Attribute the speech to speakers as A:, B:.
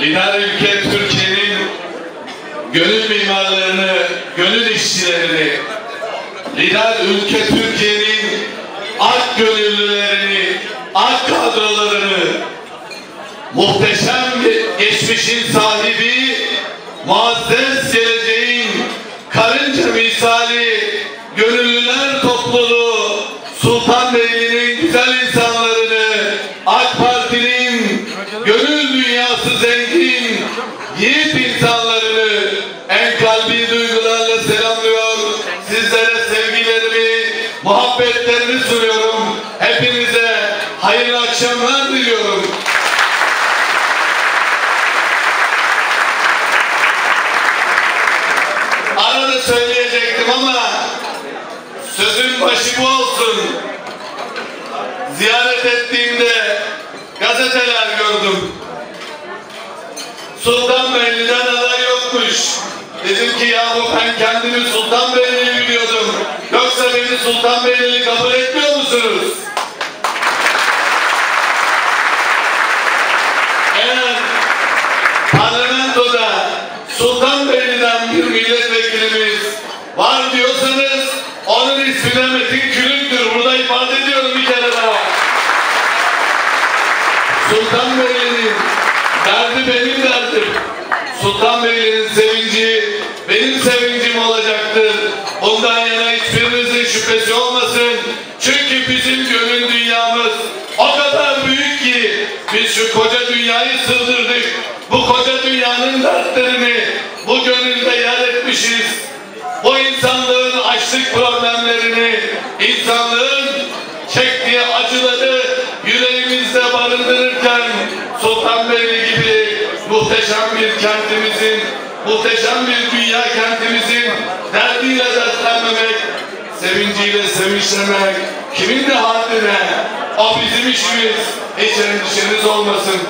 A: lider ülke Türkiye'nin gönül mimarlarını, gönül işçilerini, lider ülke Türkiye'nin ak gönüllülerini, ak kadrolarını, muhteşem ge- geçmişin sahibi, muazzez geleceğin karınca misali gönüllüler topluluğu Sultanbeyli'nin güzel Parti'nin gönül dünyası zengin yiğit insanlarını en kalbi duygularla selamlıyor. Sizlere sevgilerimi, muhabbetlerimi sunuyorum. Hepinize hayırlı akşamlar diliyorum. Arada söyleyecektim ama sözün başı bu olsun. Ziyaret ettiğimde gördüm. Sultanbeyli'den aday yokmuş. Dedim ki yahu ben kendimi Sultanbeyli biliyordum. Yoksa beni Sultanbeyli kabul etmiyor musunuz? Eğer parlamentoda Sultanbeyli'den bir milletvekilimiz var diyorsanız onun ismi de Metin Külünk'tür. Sultanbeyli'nin derdi benim derdim. Sultanbeyli'nin sevinci benim sevincim olacaktır. Bundan yana hiçbirinizin şüphesi olmasın. Çünkü bizim gönül dünyamız o kadar büyük ki biz şu koca dünyayı sığdırdık. Bu koca dünyanın dertlerini bu gönülde yer etmişiz. Bu insanlığın açlık problemlerini, insanlığın çektiği acıları yüreğimizde barındırırken Sultanbeyli gibi muhteşem bir kentimizin, muhteşem bir dünya kentimizin derdiyle dertlenmemek, sevinciyle sevinçlemek, kimin de haddine, o bizim işimiz, hiç endişeniz olmasın.